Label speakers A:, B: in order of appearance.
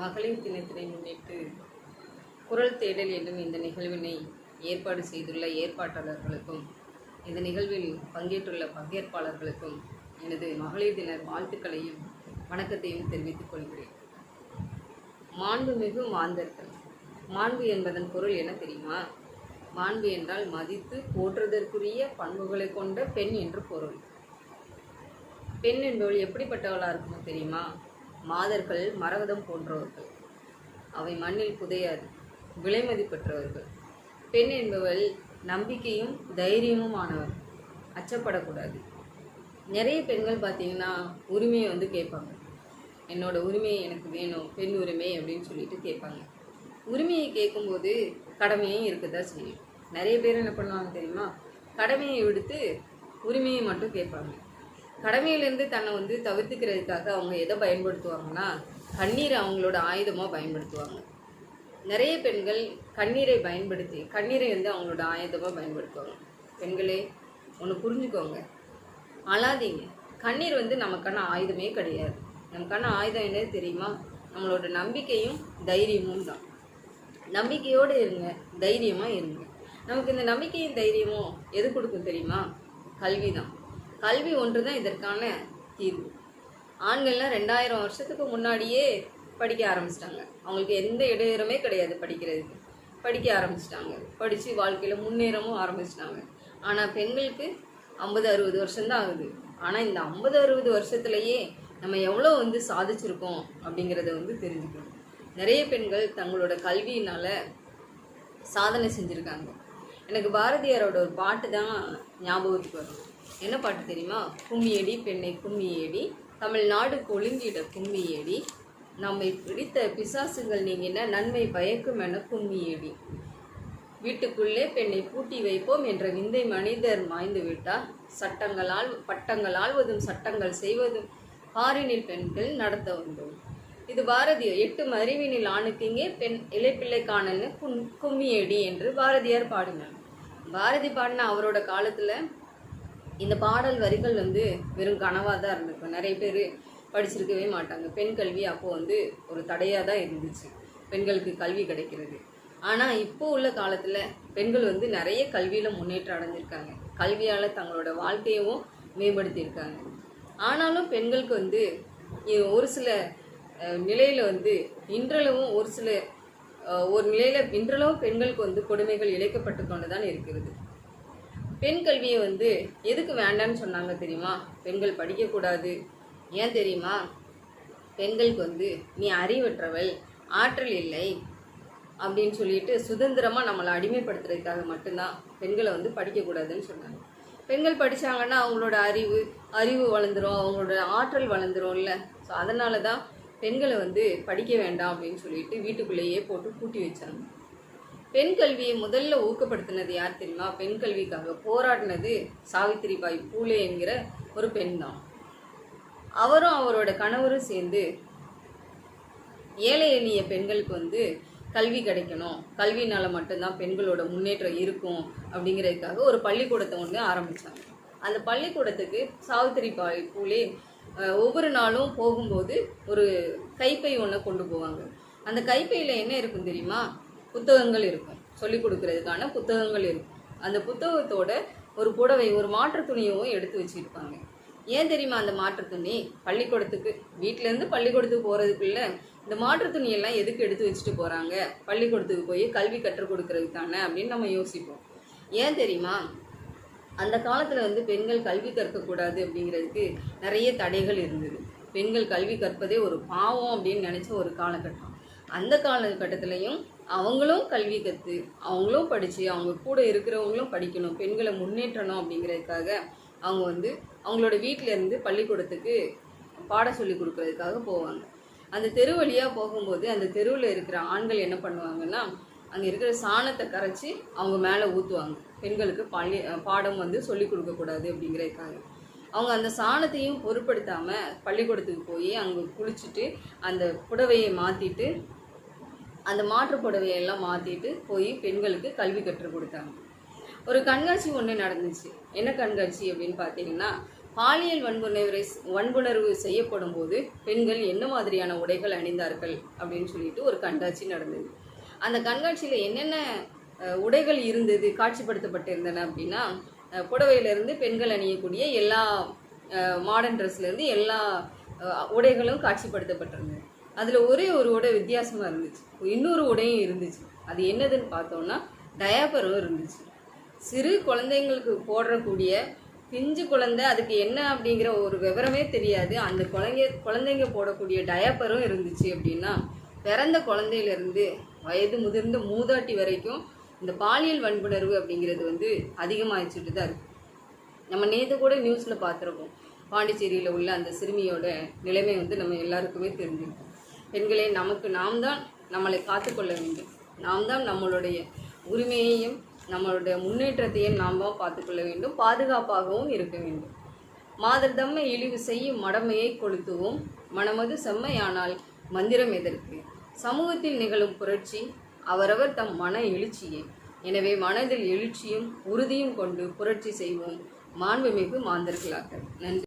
A: மகளிர் தினத்தினை முன்னிட்டு குரல் தேடல் என்னும் இந்த நிகழ்வினை ஏற்பாடு செய்துள்ள ஏற்பாட்டாளர்களுக்கும் இந்த நிகழ்வில் பங்கேற்றுள்ள பங்கேற்பாளர்களுக்கும் எனது மகளிர் தின வாழ்த்துக்களையும் வணக்கத்தையும் தெரிவித்துக் கொள்கிறேன். மாண்புமிகு மாந்தர்கள். மாண்பு என்பதன் பொருள் என தெரியுமா? மாண்பு என்றால் மதித்து போற்றுவதற்குரிய பண்புகளை கொண்ட பெண் என்று பொருள். பெண் என்பவள் எப்படிப்பட்டவளாக இருக்குமோ தெரியுமா? மாதர்கள் மரகதம் போன்றவர்கள். அவை மண்ணில் புதையாது விலைமதிப்பற்றவர்கள் பெண் என்பவள் நம்பிக்கையும் தைரியமும் ஆனவர் அச்சப்படக்கூடாது. நிறைய பெண்கள் பார்த்தீங்கன்னா உரிமையை வந்து கேட்பாங்க. என்னோட உரிமை எனக்கு வேணும் பெண் உரிமை அப்படின்னு சொல்லிட்டு கேட்பாங்க. உரிமையை கேட்கும்போது கடமையும் இருக்க தான் செய்யும். நிறைய பேர் என்ன பண்ணுவாங்க தெரியுமா? கடமையை விடுத்து உரிமையை மட்டும் கேட்பாங்க. கடமையிலேருந்து தன்னை வந்து தவிர்த்துக்கிறதுக்காக அவங்க எதை பயன்படுத்துவாங்கன்னா கண்ணீரை அவங்களோட ஆயுதமாக பயன்படுத்துவாங்க. நிறைய பெண்கள் கண்ணீரை பயன்படுத்தி கண்ணீரை வந்து அவங்களோட ஆயுதமாக பயன்படுத்துவாங்க. பெண்களே ஒன்று புரிஞ்சுக்கோங்க. அழாதீங்க. கண்ணீர் வந்து நமக்கான ஆயுதமே கிடையாது. நமக்கான ஆயுதம் என்னது தெரியுமா? நம்மளோட நம்பிக்கையும் தைரியமும் தான். நம்பிக்கையோடு இருங்க தைரியமாக இருங்க. நமக்கு இந்த நம்பிக்கையும் தைரியமும் எது கொடுக்கும் தெரியுமா? கல்வி தான் கல்வி ஒன்று தான் இதற்கான தீர்வு. ஆண்கள்லாம் ரெண்டாயிரம் வருஷத்துக்கு முன்னாடியே படிக்க ஆரம்பிச்சிட்டாங்க. அவங்களுக்கு எந்த இடையூறுமே கிடையாது படிக்கிறதுக்கு. படிக்க ஆரம்பிச்சிட்டாங்க. படித்து வாழ்க்கையில் முன்னேறவும் ஆரம்பிச்சிட்டாங்க. ஆனால் பெண்களுக்கு ஐம்பது அறுபது வருஷம்தான் ஆகுது. ஆனால் இந்த ஐம்பது அறுபது வருஷத்துலையே நம்ம எவ்வளோ வந்து சாதிச்சிருக்கோம் அப்படிங்கிறத வந்து தெரிஞ்சுக்கணும். நிறைய பெண்கள் தங்களோட கல்வியினால் சாதனை செஞ்சுருக்காங்க. எனக்கு பாரதியாரோட ஒரு பாட்டு தான் ஞாபகத்துக்கு வரும். என்ன பாட்டு தெரியுமா? கும்மியடி பெண்ணை கும்மியடி தமிழ்நாடு கொழுங்கிட கும்மியடி நம்மை பிடித்த பிசாசுகள் நீங்கின நன்மை பயக்கும் என கும்மியடி. வீட்டுக்குள்ளே பெண்ணை பூட்டி வைப்போம் என்ற விந்தை மனிதர் மாய்ந்து விட்டார். சட்டங்களால் பட்டங்கள் ஆள்வதும் சட்டங்கள் செய்வதும் பாரினில் பெண்கள் நடத்த வந்தோம் இது பாரதியார் எட்டு மறிவினில் ஆணுக்கிங்கே பெண் இலைப்பிள்ளை காணல்னு கும் கும்மியடி என்று பாரதியார் பாடினார். பாரதி பாடின அவரோட காலத்தில் இந்த பாடல் வரிகள் வந்து வெறும் கனவாக தான் இருந்திருக்கும் நிறைய பேர் படிச்சிருக்கவே மாட்டாங்க. பெண் கல்வி அப்போது வந்து ஒரு தடையாக தான் இருந்துச்சு. பெண்களுக்கு கல்வி கிடைக்கிறது. ஆனால் இப்போ உள்ள காலத்தில் பெண்கள் வந்து நிறைய கல்வியில் முன்னேற்றம் அடைஞ்சிருக்காங்க. கல்வியால் தங்களோட வாழ்க்கையவும் மேம்படுத்தியிருக்காங்க. ஆனாலும் பெண்களுக்கு வந்து ஒரு சில நிலையில் வந்து இன்றளவும் ஒரு சில ஒரு நிலையில் இன்றளவும் பெண்களுக்கு வந்து கொடுமைகள் இழைக்கப்பட்டு கொண்டு தான் இருக்கிறது. பெண் கல்வியை வந்து எதுக்கு வேண்டான்னு சொன்னாங்க தெரியுமா? பெண்கள் படிக்கக்கூடாது. ஏன் தெரியுமா? பெண்களுக்கு வந்து நீ அறிவற்றவள் ஆற்றல் இல்லை அப்படின்னு சொல்லிட்டு சுதந்திரமாக நம்மளை அடிமைப்படுத்துறதுக்காக மட்டும்தான் பெண்களை வந்து படிக்கக்கூடாதுன்னு சொன்னாங்க. பெண்கள் படித்தாங்கன்னா அவங்களோட அறிவு அறிவு வளர்ந்துரும் அவங்களோட ஆற்றல் வளர்ந்துரும்ல. ஸோ அதனால தான் பெண்களை வந்து படிக்க வேண்டாம் அப்படின்னு சொல்லிட்டு வீட்டுக்குள்ளேயே போட்டு பூட்டி வச்சாங்க. பெண் கல்வியை முதல்ல ஊக்கப்படுத்தினது யார் தெரியுமா? பெண் கல்விக்காக போராடினது சாவித்திரிபாய் பூலே என்கிற ஒரு பெண் தான். அவரும் அவரோட கணவரும் சேர்ந்து ஏழை எளிய பெண்களுக்கு வந்து கல்வி கிடைக்கணும். கல்வினால மட்டும்தான் பெண்களோட முன்னேற்றம் இருக்கும் அப்படிங்கிறதுக்காக ஒரு பள்ளிக்கூடத்தை ஒன்று ஆரம்பித்தாங்க அந்த பள்ளிக்கூடத்துக்கு சாவித்திரிபாய் பூலே ஒவ்வொரு நாளும் போகும்போது ஒரு கைப்பை ஒன்று கொண்டு போவாங்க. அந்த கைப்பையில் என்ன இருக்கும் தெரியுமா? புத்தகங்கள் இருக்கும். சொல்லிக் கொடுக்கறதுக்கான புத்தகங்கள் இருக்கும். அந்த புத்தகத்தோட ஒரு புடவை ஒரு மாற்று துணியவும் எடுத்து வச்சுருப்பாங்க. ஏன் தெரியுமா அந்த மாற்று துணி? பள்ளிக்கூடத்துக்கு வீட்டிலேருந்து பள்ளிக்கூடத்துக்கு போகிறதுக்குள்ள இந்த மாற்று துணியெல்லாம் எதுக்கு எடுத்து வச்சுட்டு போகிறாங்க பள்ளிக்கூடத்துக்கு போய் கல்வி கற்றுக் கொடுக்கறதுக்கு தானே அப்படின்னு நம்ம யோசிப்போம். ஏன் தெரியுமா? அந்த காலத்தில் வந்து பெண்கள் கல்வி கற்கக்கூடாது அப்படிங்கிறதுக்கு நிறைய தடைகள் இருந்தது. பெண்கள் கல்வி கற்பதே ஒரு பாவம் அப்படின்னு நினச்ச ஒரு காலகட்டம். அந்த காலகட்டத்திலையும் அவங்களும் கல்வி கற்று அவங்களும் படித்து அவங்க கூட இருக்கிறவங்களும் படிக்கணும் பெண்களை முன்னேற்றணும் அப்படிங்கிறதுக்காக அவங்க வந்து அவங்களோட வீட்டிலேருந்து பள்ளிக்கூடத்துக்கு பாட சொல்லி கொடுக்கறதுக்காக போவாங்க. அந்த தெரு வழியாக போகும்போது அந்த தெருவில் இருக்கிற ஆண்கள் என்ன பண்ணுவாங்கன்னா அங்கே இருக்கிற சாணத்தை கரைச்சி அவங்க மேலே ஊற்றுவாங்க பெண்களுக்கு பள்ளி பாடம் வந்து சொல்லிக் கொடுக்கக்கூடாது அப்படிங்கிறதுக்காக. அவங்க அந்த சாணத்தையும் பொருட்படுத்தாமல் பள்ளிக்கூடத்துக்கு போய் அங்கே குளிச்சுட்டு அந்த புடவையை மாற்றிட்டு அந்த மாற்று புடவையெல்லாம் மாற்றிட்டு போய் பெண்களுக்கு கல்வி கற்றுக் கொடுத்தாங்க. ஒரு கண்காட்சி ஒன்று நடந்துச்சு. என்ன கண்காட்சி அப்படின்னு பார்த்தீங்கன்னா பாலியல் வன்புணர்வை வன்புணர்வு செய்யப்படும் போது பெண்கள் என்ன மாதிரியான உடைகள் அணிந்தார்கள் அப்படின்னு சொல்லிட்டு ஒரு கண்காட்சி நடந்தது. அந்த கண்காட்சியில் என்னென்ன உடைகள் இருந்தது காட்சிப்படுத்தப்பட்டிருந்தன அப்படின்னா புடவையிலேருந்து புடவையிலிருந்து பெண்கள் அணியக்கூடிய எல்லா மாடர்ன் ட்ரெஸ்லேருந்து எல்லா உடைகளும் காட்சிப்படுத்தப்பட்டிருந்தது. அதில் ஒரே ஒரு உடை வித்தியாசமாக இருந்துச்சு. இன்னொரு உடையும் இருந்துச்சு. அது என்னதுன்னு பார்த்தோம்னா டயாப்பரும் இருந்துச்சு. சிறு குழந்தைங்களுக்கு போடக்கூடிய பிஞ்சு குழந்தை அதுக்கு என்ன அப்படிங்கிற ஒரு விவரமே தெரியாது. அந்த குழந்தை குழந்தைங்க போடக்கூடிய டயப்பரும் இருந்துச்சு அப்படின்னா பிறந்த குழந்தையிலேருந்து வயது முதிர்ந்த மூதாட்டி வரைக்கும் இந்த பாலியல் வன்புணர்வு அப்படிங்கிறது வந்து அதிகமாகிச்சுட்டு தான் இருக்கு. நம்ம நேற்று கூட நியூஸில் பார்த்துருக்கோம். பாண்டிச்சேரியில் உள்ள அந்த சிறுமியோட நிலைமை வந்து நம்ம எல்லாருக்குமே தெரிஞ்சிருக்கோம் பெண்களே நமக்கு நாம் தான் நம்மளை காத்துக்கொள்ள வேண்டும். நாம் தான் நம்மளுடைய உரிமையையும் நம்மளுடைய முன்னேற்றத்தையும் நாம் தான் பார்த்துக்கொள்ள வேண்டும். பாதுகாப்பாகவும் இருக்க வேண்டும். மாதர் தம்மை இழிவு செய்யும் மடமையை கொளுத்துவோம். மனமது செம்மையானால் மந்திரம் எதற்கு? சமூகத்தில் நிகழும் புரட்சி அவரவர் தம் மன எழுச்சியே. எனவே மனதில் எழுச்சியும் உறுதியும் கொண்டு புரட்சி செய்வோம். மாண்புமிகு மாந்தர்களாக. நன்றி.